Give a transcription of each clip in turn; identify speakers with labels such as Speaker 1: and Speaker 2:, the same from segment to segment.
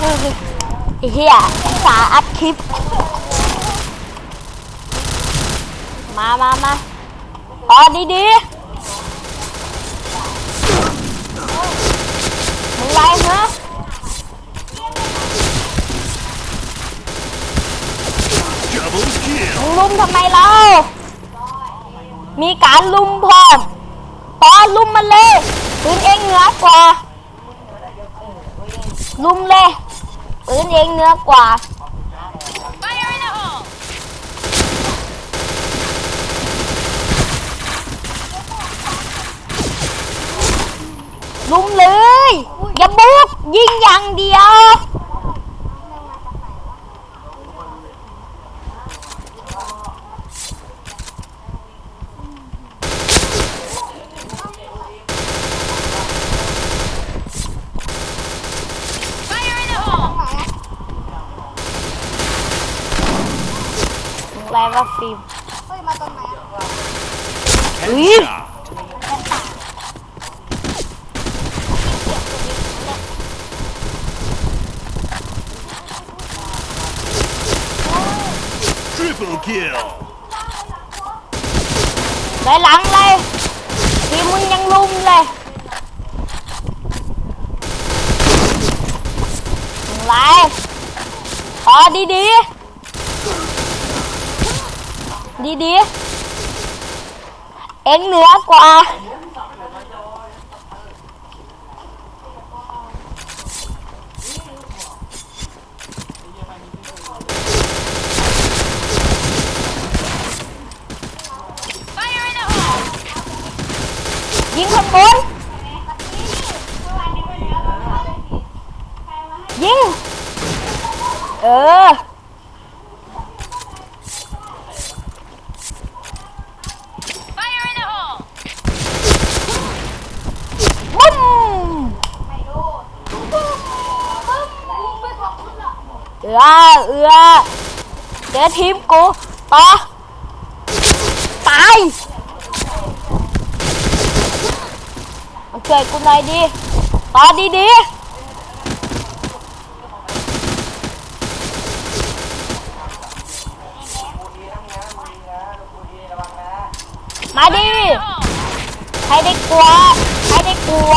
Speaker 1: เฮ้ยเฮ้ยไอ้เหี้ยสาอัดคลิป มามามาพอดีดีมึงไรฮะมึงลุมทำไมเรา มีการลุมพร้อมพอลุมมันเลยปืนเองเหนือกว่าลุมเลย ปืนเองเหนือกว่า
Speaker 2: Fire in the hole!
Speaker 1: ลุมเลย อย่าบุกยิงอย่างเดียว
Speaker 2: Fire in the hole!
Speaker 1: มึงไรว่าฟิล์ม
Speaker 3: เฮ้ยมาตรงไหนอะ
Speaker 4: Headshot. Triple kill.
Speaker 1: ได้หลังเลยทีมมึงยังลุมเลยมึงไรพอดีดี ดีดีๆเอ็งเหนือกว่า
Speaker 2: Fire in the hole!
Speaker 1: ยิงข้างบนยิง เออ
Speaker 2: Fire in the hole!
Speaker 1: บุ้มเอือเอือเดี๋ยวทีมกูต่อตายมาช่วยกูหน่อยดิต่อดีดีมาดิให้ได้กลัวให้ได้กลัว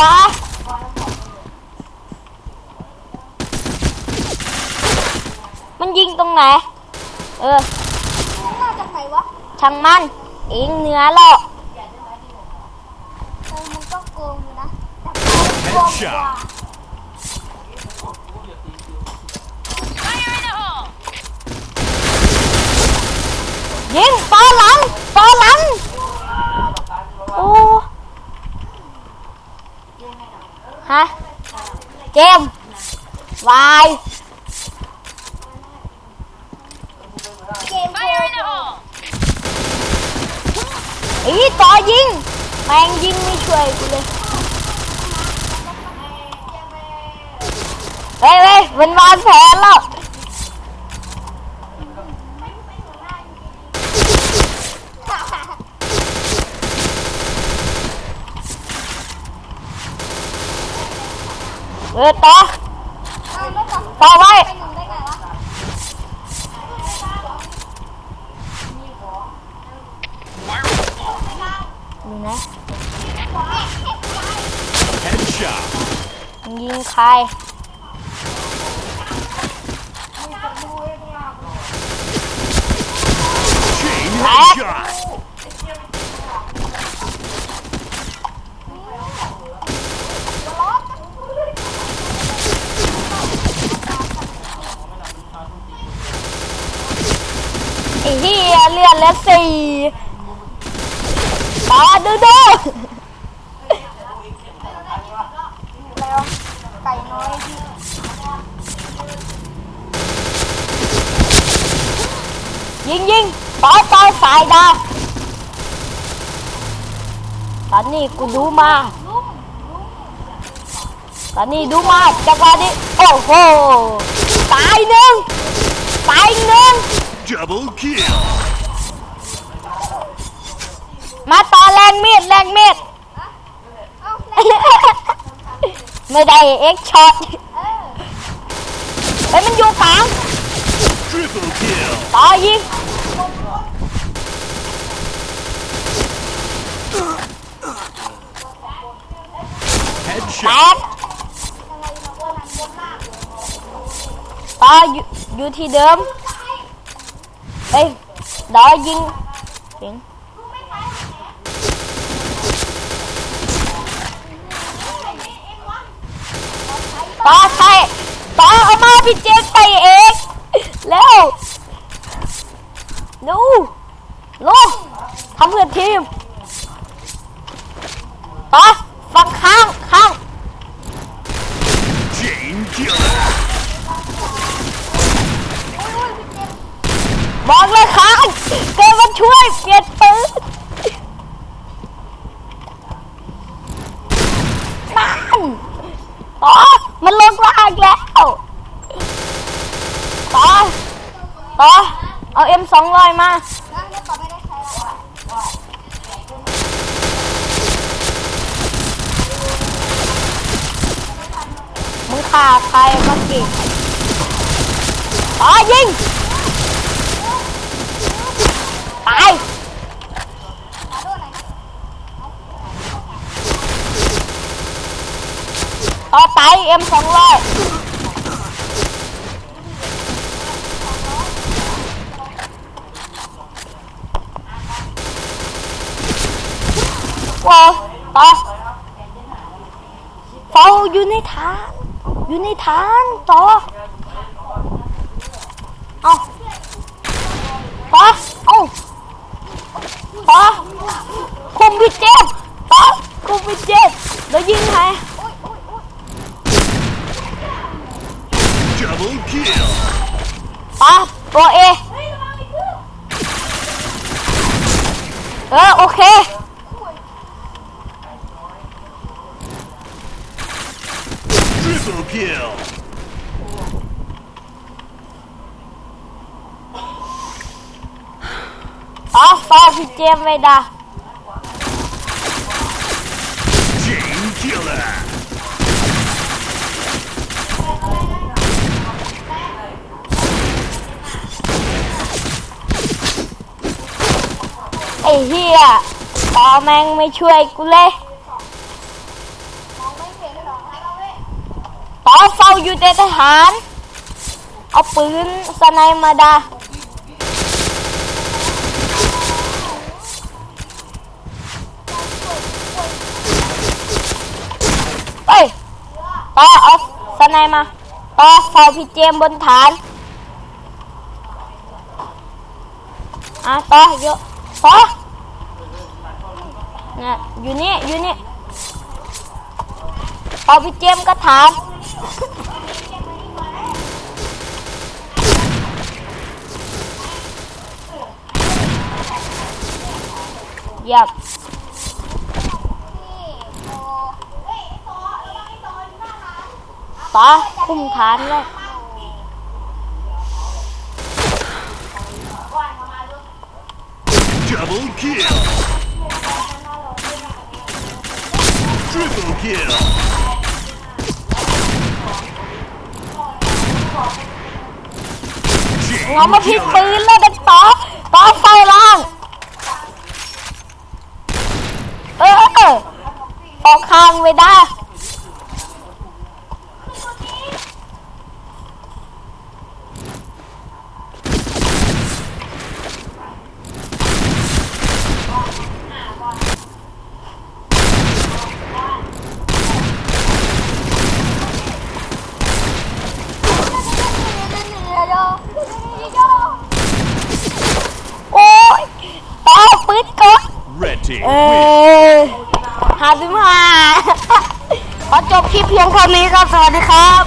Speaker 1: มันยิงตรง ไหน เออ
Speaker 3: มึงมาจากไหนวะ
Speaker 1: ช่างมันเองเหนือหรอก
Speaker 3: เออมึงก็โกงอยู่นะแต่กูโกงกว่า
Speaker 4: Headshot.
Speaker 2: Fire in the hole!
Speaker 1: ยิงปอหลังปอหลังโอ้ฮะเกมวาย
Speaker 3: เกมโก
Speaker 2: Fire
Speaker 3: ง
Speaker 2: in the hole!
Speaker 1: อีต่อยิงแมงยิงไม่ช่วยกูเลยเฮ้ยเฮ้ยมันวางแผนแล้วเออต่อ
Speaker 3: ต่อ
Speaker 1: ไว้ะ ดูนะ
Speaker 4: Headshot.
Speaker 1: มึงยิงใคร
Speaker 4: Chain
Speaker 1: Back.
Speaker 4: headshot.
Speaker 1: ไอ้เหี้ยเลือดเหลือสี่ ต่อดูดู
Speaker 3: แล้วไก่น้อยที่
Speaker 1: ยิงยิงต่อต่อสายดาวตอนนี้กูดูมา ตอนนี้ดูมาจังหวะนี้โอ้โหตายหนึ่งตายหนึ่ง
Speaker 4: Double kill.
Speaker 1: มาต่อแรงมีดแรงมีด
Speaker 3: เอ้าแล้ว
Speaker 1: ไม่ได้เอ็กช็อต
Speaker 3: เออ
Speaker 1: ฮ้ยมันอยู่กลาง
Speaker 4: Triple kill.
Speaker 1: ต่อยิงแต
Speaker 4: Headshot.
Speaker 1: กต่ออยู่อยู่ที่เดิมเฮ้ยดอยิงเสียง ต่อใช่ต่อเอามาพี่เจใส่เองเร็วดูลูกทำเพื่อทีมต่อฟังข้างข้างบอกเลยข้างเกิดมาช่วยเปลี่ยนปืนนั่นต่อ มันลงล่างแล้วต่อต่อเอาเอ็มสองร้อยมา
Speaker 3: มึ
Speaker 1: งฆ่าใครเมื่อกี้ต่อยิง ตาย
Speaker 3: ขอโทษหน่อยนะ
Speaker 1: ต่อไป เอ็มสองร้อยว้าวต่อเฝ้าอยู่ในฐาน อยู่ในฐานต่อเอาต่อเอาต่อคุมพี่เจมส์ต่อคุมพี่เจมส์แล้วยิงใคร
Speaker 4: Double kill.
Speaker 1: อะตัวเอ เออโอเค
Speaker 4: Triple kill.
Speaker 1: อ๋อฟาพี่เจมส์ไม่ได้
Speaker 4: Chain killer.
Speaker 1: เฮียต่อแม่งไม่ช่วยกูเลยต่อเฝ้าอยู่ในทหาร เอาปืนสไนมาดาเฮ้ยต่อเอาสไนมาต่อเฝ้าพี่เจมบนฐานอะต่อเยอะต่อ นี่ยอยู่นี่อยู่นี่เอาพี่เจมก็ถามเยี่ยม
Speaker 3: นี่โอ้เฮ้ยไอ้ต่อระวังไอ้ต่ออยู่หน้าร้าน
Speaker 1: ต่อคุมฐานเลย
Speaker 4: Double kill. Triple kill.
Speaker 1: เอามา
Speaker 4: Chain
Speaker 1: พิก
Speaker 4: killer.
Speaker 1: ปืนเลยเป็นต่อต่อไฟล่าง เออออกข้างไม่ได้ โอ้ยต่อปืนกด
Speaker 4: Red team
Speaker 1: เอ
Speaker 4: win.
Speaker 1: อห้าสิบห้าขอจบคลิปเพียงเท่านี้ครับ สวัสดีครับ